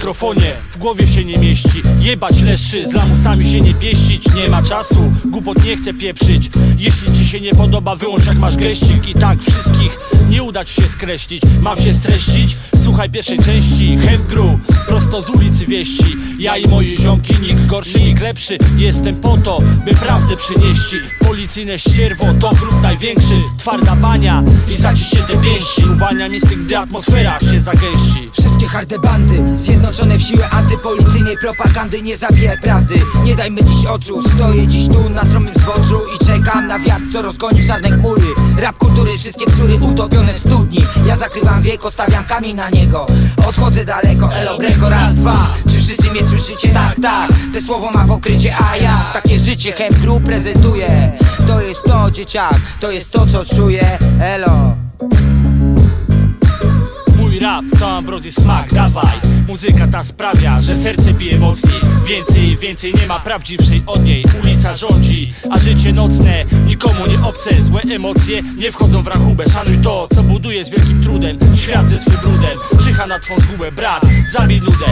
mikrofonie. W głowie się nie mieści. Jebać leszczy, z lamusami się nie pieścić. Nie ma czasu, głupot nie chcę pieprzyć. Jeśli ci się nie podoba, wyłącz jak masz geścik. I tak wszystkich nie uda ci się skreślić. Mam się streścić? Słuchaj pierwszej części Hemgru, prosto z ulicy wieści. Ja i moje ziomki, nikt gorszy, nikt lepszy. Jestem po to, by prawdę przynieść. Policyjne ścierwo to wróg największy. Twarda bania i zaciście te pięści. Uwalnia instynkt, gdy atmosfera się zagęści. Wszystkie harde bandy Zjednoczone w siłę antypolicyjnej propagandy Nie zabijaj prawdy, nie dajmy dziś oczu Stoję dziś tu na stromym zboczu I czekam na wiatr, co rozgoni czarne chmury. Rap kultury, wszystkie bzdury utopione w studni. Ja zakrywam wiek, stawiam kamień na niego. Odchodzę daleko, elo breko, raz, dwa. Czy wszyscy mnie słyszycie? Tak, tak. Te słowo ma pokrycie, a ja Takie życie Hem Group prezentuje To jest to, dzieciak, to jest to, co czuję. Elo rap to ambrozji smak, dawaj. Muzyka ta sprawia, że serce bije mocniej. Więcej, więcej nie ma prawdziwszej od niej. Ulica rządzi, a życie nocne. Nikomu nie obce, złe emocje. Nie wchodzą w rachubę, szanuj to, co buduje z wielkim trudem. Świat ze swym brudem, czyha na twą zgubę Brat, zabij nudę.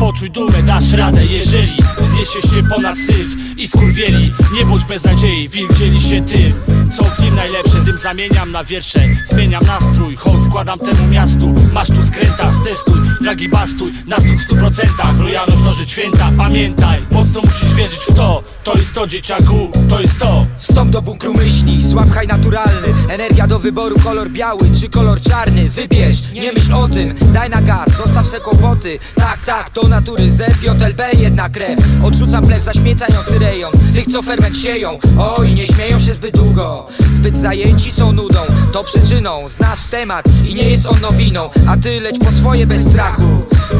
Poczuj dumę, dasz radę, jeżeli Wzniesiesz się ponad syf i skurwieli. Nie bądź bez nadziei, wilk dzieli się tym. Co w nim najlepsze, tym zamieniam na wiersze. Zmieniam nastrój, choć składam temu miastu. Masz tu skręta, stestuj, dragi bastuj. Nastuk w stu procentach, lojalność to żyć święta. Pamiętaj, mocno musisz wierzyć w to. To jest to dzieciaku, to jest to. Wstąp do bunkru myśli, słab haj naturalny. Energia do wyboru, kolor biały czy kolor czarny. Wybierz, nie myśl o tym, daj na gaz, zostaw se kłopoty. Tak, tak, to natury Z, JLB, jedna krew Odrzucam plew zaśmiecający rejon. Tych co ferment sieją, oj, nie śmieją się zbyt długo. Zbyt zajęci są nudą, to przyczyną. Znasz temat i nie jest on nowiną A ty leć po swoje bez strachu.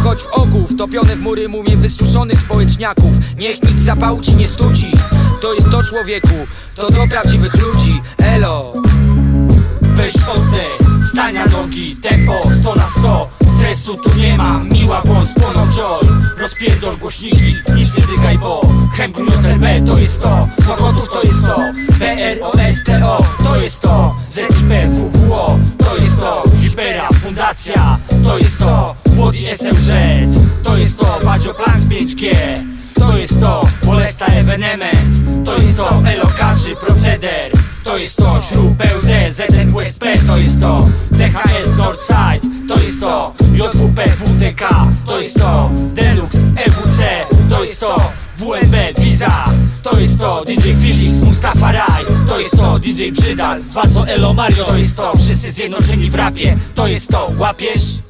Chodź w oku, wtopiony w mury mumie wysuszonych społeczniaków. Niech nic zapału ci nie studzi To jest to człowieku, to do prawdziwych ludzi. Elo. Weź oddech, stań na nogi, tempo. 100 na 100 Stresu tu nie ma, miła włącz, płoną joy Rozpierdol głośniki, nie dygaj, bo Hemgrujotel B to jest to, Mokotów to jest to B-R-O-S-T-O to jest to ZIP WWO to jest to Zipera Fundacja to jest to Młody SMZ to jest to Badzio Planks 5G to jest to Molesta Evenement To jest to Elokaczy Proceder To jest to Śrub LD ZNWSP To jest to THS Northside To jest to JWP WTK To jest to Deluxe EWC To jest to WNB Visa. To jest to DJ Felix Mustafa Raj. To jest to DJ Brzydal Waco Elo Mario. To jest to Wszyscy zjednoczeni w rapie. To jest to Łapiesz?